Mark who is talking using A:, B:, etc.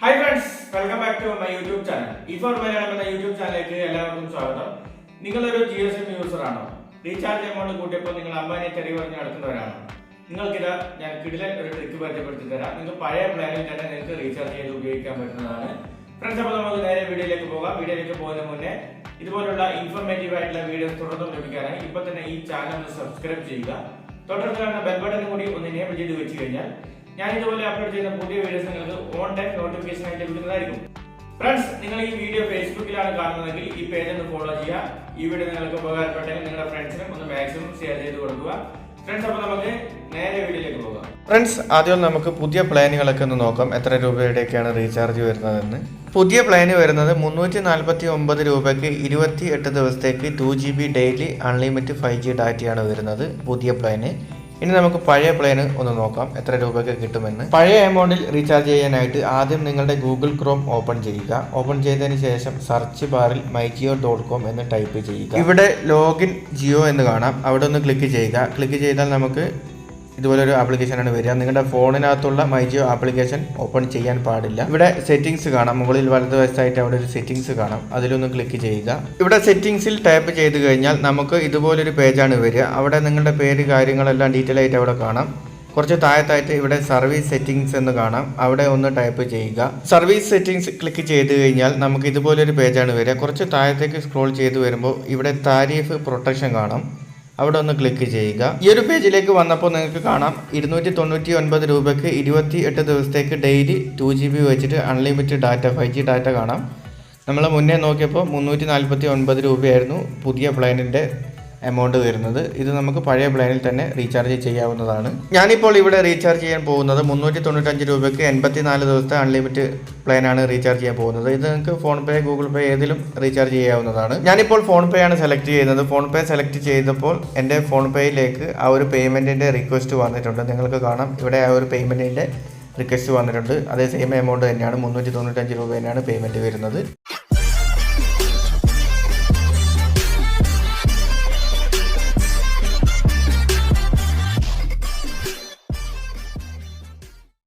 A: Hi friends welcome back to my YouTube channel ഇഫോർ for Malayalam എന്ന YouTube ചാനലിലേക്ക് എല്ലാവർക്കും സ്വാഗതം. നിങ്ങളൊരു ജിയോ സിം യൂസർ ആണോ? റീചാർജ് എമൗണ്ട് കൂട്ടിയപ്പോൾ നിങ്ങൾ അമ്പാനെ ചെറിയ പറഞ്ഞ് നടക്കുന്നവരാണോ? നിങ്ങൾക്കിത് ഞാൻ കിടിലൻ ഒരു ട്രിക്ക് പരിചയപ്പെടുത്തി തരാം. നിങ്ങൾക്ക് പഴയ പ്ലാനിൽ തന്നെ നിങ്ങൾക്ക് റീചാർജ് ചെയ്ത് ഉപയോഗിക്കാൻ പറ്റുന്നതാണ്. ഫ്രണ്ട്സ് അപ്പോൾ നമുക്ക് നേരെ വീഡിയോയിലേക്ക് പോകാം. വീഡിയോയിലേക്ക് പോകുന്നതിന് മുന്നേ ഇതുപോലുള്ള ഇൻഫോർമേറ്റീവ് ആയിട്ടുള്ള വീഡിയോസ് തുടർന്നും ലഭിക്കാനായി ഇപ്പോൾ തന്നെ ഈ ചാനൽ ഒന്ന് സബ്സ്ക്രൈബ് ചെയ്യുക. തൊട്ടടുത്ത് ബെൽ ബട്ടൺ കൂടി ഒന്ന് എനേബിൾ ചെയ്ത് വെച്ച് കഴിഞ്ഞാൽ ഞാൻ ഇതുപോലെ അപ്ലോഡ് ചെയ്യുന്ന പുതിയ വീഡിയോസ് നിങ്ങൾക്ക് ഓൺ ടൈം നോട്ടിഫിക്കേഷൻ ആയിട്ട് ലഭിക്കുന്നതായിരിക്കും ഫ്രണ്ട്സ് നിങ്ങൾ ഈ വീഡിയോ ഫേസ്ബുക്കിലാണ് കാണുന്നതെങ്കിൽ ഈ പേജ് ഒന്ന് ഫോളോ ചെയ്യുക. ഈ വീഡിയോ നിങ്ങൾക്ക് ഉപകാരപ്പെട്ടെങ്കിൽ നിങ്ങളുടെ ഫ്രണ്ട്സിനും ഒന്ന് മാക്സിമം ഷെയർ ചെയ്ത് കൊടുക്കുക. ഫ്രണ്ട്സ് അപ്പോൾ നമുക്ക് നേരെ വീഡിയോയിലേക്ക്
B: ഫ്രണ്ട്സ് ആദ്യം നമുക്ക് പുതിയ പ്ലാനുകളൊക്കെ ഒന്ന് നോക്കാം. എത്ര രൂപയുടെയൊക്കെയാണ് റീചാർജ് വരുന്നതെന്ന്. പുതിയ പ്ലാന് വരുന്നത് മുന്നൂറ്റി നാൽപ്പത്തി ഒമ്പത് രൂപയ്ക്ക് ഇരുപത്തി എട്ട് ദിവസത്തേക്ക് two G B daily unlimited five G ഡാറ്റയാണ് വരുന്നത് പുതിയ പ്ലാന്. ഇനി നമുക്ക് പഴയ പ്ലാന് ഒന്ന് നോക്കാം. എത്ര രൂപയ്ക്ക് കിട്ടുമെന്ന്. പഴയ എമൗണ്ടിൽ റീചാർജ് ചെയ്യാനായിട്ട് ആദ്യം നിങ്ങളുടെ ഗൂഗിൾ ക്രോം ഓപ്പൺ ചെയ്യുക. ഓപ്പൺ ചെയ്തതിന് ശേഷം സെർച്ച് ബാറിൽ മൈ ജിയോ ഡോട്ട് കോം എന്ന് ടൈപ്പ് ചെയ്യുക. ഇവിടെ ലോഗിൻ ജിയോ എന്ന് കാണാം. അവിടെ ഒന്ന് ക്ലിക്ക് ചെയ്യുക. ക്ലിക്ക് ചെയ്താൽ നമുക്ക് ഇതുപോലെ ഒരു ആപ്ലിക്കേഷനാണ് വരിക. നിങ്ങളുടെ ഫോണിനകത്തുള്ള മൈജിയോ ആപ്ലിക്കേഷൻ ഓപ്പൺ ചെയ്യാൻ പാടില്ല. ഇവിടെ സെറ്റിംഗ്സ് കാണാം. മുകളിൽ വലതുവശത്തായിട്ട് അവിടെ ഒരു സെറ്റിംഗ്സ് കാണാം. അതിലൊന്ന് ക്ലിക്ക് ചെയ്യുക. ഇവിടെ സെറ്റിംഗ്സിൽ ടാപ്പ് ചെയ്ത് കഴിഞ്ഞാൽ നമുക്ക് ഇതുപോലൊരു പേജാണ് വരിക. അവിടെ നിങ്ങളുടെ പേര് കാര്യങ്ങളെല്ലാം ഡീറ്റെയിൽ ആയിട്ട് അവിടെ കാണാം. കുറച്ച് താഴത്തായിട്ട് ഇവിടെ സർവീസ് സെറ്റിംഗ്സ് എന്ന് കാണാം. അവിടെ ഒന്ന് ടൈപ്പ് ചെയ്യുക. സർവീസ് സെറ്റിംഗ്സ് ക്ലിക്ക് ചെയ്ത് കഴിഞ്ഞാൽ നമുക്ക് ഇതുപോലൊരു പേജാണ് വരിക. കുറച്ച് താഴത്തേക്ക് സ്ക്രോൾ ചെയ്ത് വരുമ്പോൾ ഇവിടെ താരിഫ് പ്രൊട്ടക്ഷൻ കാണാം. അവിടെ ഒന്ന് ക്ലിക്ക് ചെയ്യുക. ഈ ഒരു പേജിലേക്ക് വന്നപ്പോൾ നിങ്ങൾക്ക് കാണാം ഇരുന്നൂറ്റി തൊണ്ണൂറ്റി ഒൻപത് രൂപയ്ക്ക് ഇരുപത്തി എട്ട് ദിവസത്തേക്ക് ഡെയിലി ടു ജി ബി വെച്ചിട്ട് unlimited data five G data കാണാം. നമ്മൾ മുന്നേ നോക്കിയപ്പോൾ മുന്നൂറ്റി നാൽപ്പത്തി ഒൻപത് രൂപയായിരുന്നു പുതിയ പ്ലാനിന്റെ എമൗണ്ട് വരുന്നത്. ഇത് നമുക്ക് പഴയ പ്ലാനിൽ തന്നെ റീചാർജ് ചെയ്യാവുന്നതാണ്. ഞാനിപ്പോൾ ഇവിടെ റീചാർജ് ചെയ്യാൻ പോകുന്നത് മുന്നൂറ്റി തൊണ്ണൂറ്റഞ്ച് രൂപയ്ക്ക് എൺപത്തി നാല് ദിവസത്തെ അൺലിമിറ്റ് പ്ലാനാണ് റീചാർജ് ചെയ്യാൻ പോകുന്നത്. ഇത് നിങ്ങൾക്ക് ഫോൺ പേ ഗൂഗിൾ പേ ഏതിലും റീചാർജ് ചെയ്യാവുന്നതാണ്. ഞാനിപ്പോൾ ഫോൺ പേ ആണ് സെലക്ട് ചെയ്യുന്നത്. ഫോൺ പേ സെലക്ട് ചെയ്തപ്പോൾ എന്റെ ഫോൺ പേയിലേക്ക് ആ ഒരു പേയ്മെന്റിന്റെ റിക്വസ്റ്റ് വന്നിട്ടുണ്ട്. നിങ്ങൾക്ക് കാണാം. ഇവിടെ ആ ഒരു പേയ്മെന്റിന്റെ റിക്വസ്റ്റ് വന്നിട്ടുണ്ട്. അതേ സെയിം എമൗണ്ട് തന്നെയാണ്. മുന്നൂറ്റി തൊണ്ണൂറ്റഞ്ച് രൂപ തന്നെയാണ് പേയ്മെന്റ് വരുന്നത്.